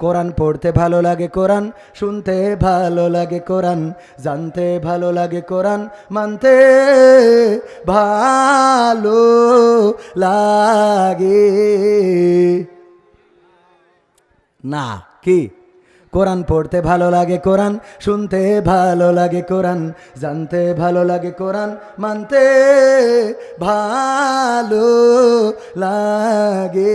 কোরআন পড়তে ভালো লাগে কোরআন, শুনতে ভালো লাগে কোরআন, জানতে ভালো লাগে কোরআন, মানতে ভালো লাগে। না, কি? কোরআন পড়তে ভালো লাগে কোরআন, শুনতে ভালো লাগে কোরআন, জানতে ভালো লাগে কোরআন, মানতে ভালো লাগে।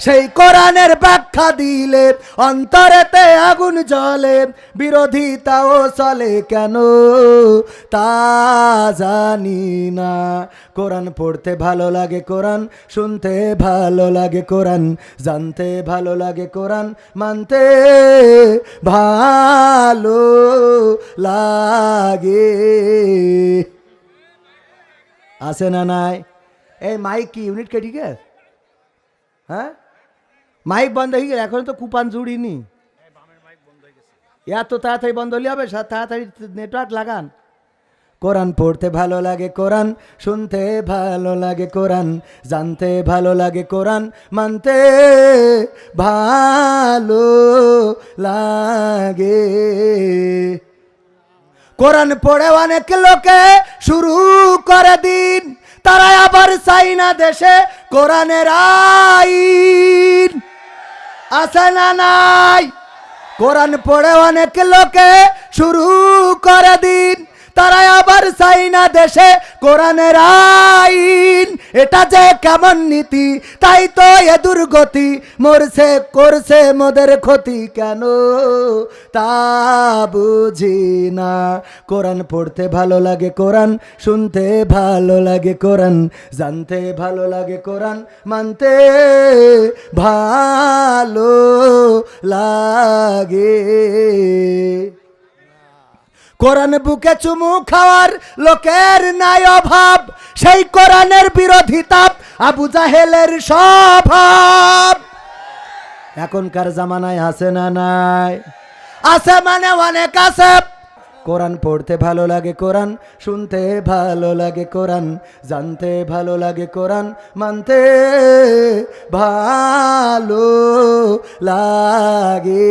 সেই কোরআনের ব্যাখ্যা দিলে অন্তরেতে আগুন জ্বলে, বিরোধিতাও চলে কেন? তা জানি না। কোরআন পড়তে ভালো লাগে কোরআন, শুনতে ভালো লাগে কোরআন, জানতে ভালো লাগে কোরআন, মানতে ভালো লাগে। আছে না নাই? এই মাইক কি, ইউনিট কে ঠিক আছে? হ্যাঁ? মাইক বন্ধ হয়ে গেলে এখন তো কুপান জুড়িনি এত তাড়াতাড়ি বন্ধ হলে হবে তাড়াতাড়ি নেটওয়ার্ক লাগান। কোরআন পড়তে ভালো লাগে কোরআন, শুনতে ভালো লাগে কোরআন, জানতে ভালো লাগে কোরআন, মানতে ভালো লাগে। কোরআন পড়ে অনেক লোকে শুরু করে দিন তারা আবার চাইনা দেশে কোরআনের আইন। আছে না নাই? কোরআন পড়ে অনেক লোকে শুরু করে দিন। তারা আবার চাইনা দেশে কোরআনের আইন। এটা যে কেমন নীতি, তাই তো এ দুর্গতি। মরছে, করছে মোদের ক্ষতি কেন? তা বুঝি না। কোরআন পড়তে ভালো লাগে কোরআন, শুনতে ভালো লাগে কোরআন, জানতে ভালো লাগে কোরআন, মানতে ভালো লাগে। কোরআন বুকে চুমু খাওয়ার লোকের নাই অভাব, সেই কোরআনের বিরোধিতা আবু জাহেলের স্বভাব। এখনকার জামানায় আছে না নাই? আছে মানে অনেক আছে। কোরআন পড়তে ভালো লাগে কোরআন, শুনতে ভালো লাগে কোরআন, জানতে ভালো লাগে কোরআন, মানতে ভালো লাগে।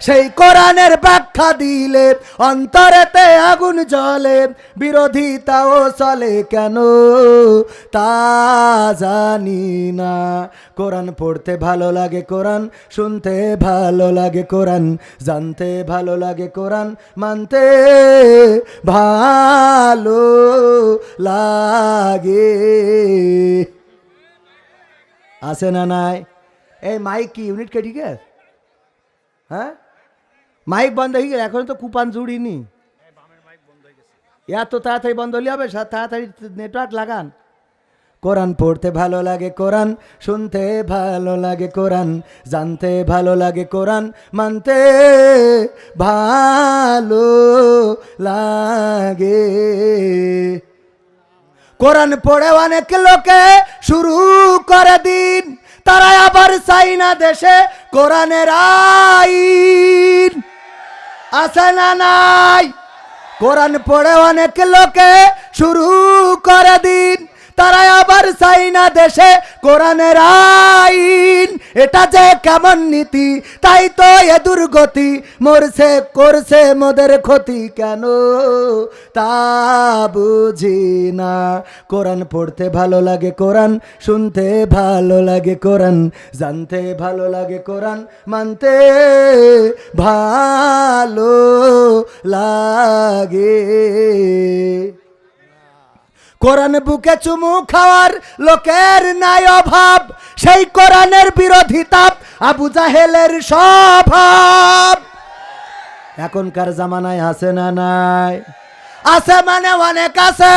সেই কোরআনের ব্যাখ্যা দিলে অন্তরেতে আগুন জ্বলে, বিরোধিতাও চলে কেন? তা জানি না। কোরআন পড়তে ভালো লাগে কোরআন, শুনতে ভালো লাগে কোরআন, জানতে ভালো লাগে কোরআন, মানতে ভালো লাগে। আছে না নাই? এই মাইক কি ইউনিট কে ঠিক আছে? হ্যাঁ? মাইক বন্ধ হয়ে গেলে এখন তো কুপান জুড়িনি। এত তাড়াতাড়ি বন্ধ হলে হবে তাড়াতাড়ি নেটওয়ার্ক লাগান। কোরআন পড়তে ভালো লাগে কোরআন শুনতে ভালো লাগে কোরআন জানতে ভালো লাগে কোরআন মানতে ভালো লাগে। কোরআন পড়ে অনেক লোকে শুরু করে দিন তারা আবার চাইনা দেশে কোরআনের আইন। আছে না নাই? কোরআন পড়ে অনেক লোকে শুরু করে দিন। তারা আবার চাই না দেশে কোরআনের আইন। এটা যে কেমন নীতি, তাই তো এ দুর্গতি। মরছে, করছে মোদের ক্ষতি কেন? তা বুঝি না। কোরআন পড়তে ভালো লাগে কোরআন, শুনতে ভালো লাগে কোরআন, জানতে ভালো লাগে কোরআন, মানতে ভালো লাগে। কোরআন বুকে চুমু খাওয়ার লোকের নাই অভাব, সেই কোরআনের বিরোধিতা আবু জাহেলের স্বভাব। এখনকার জামানায় আছে না নাই? আছে মানে অনেক আছে।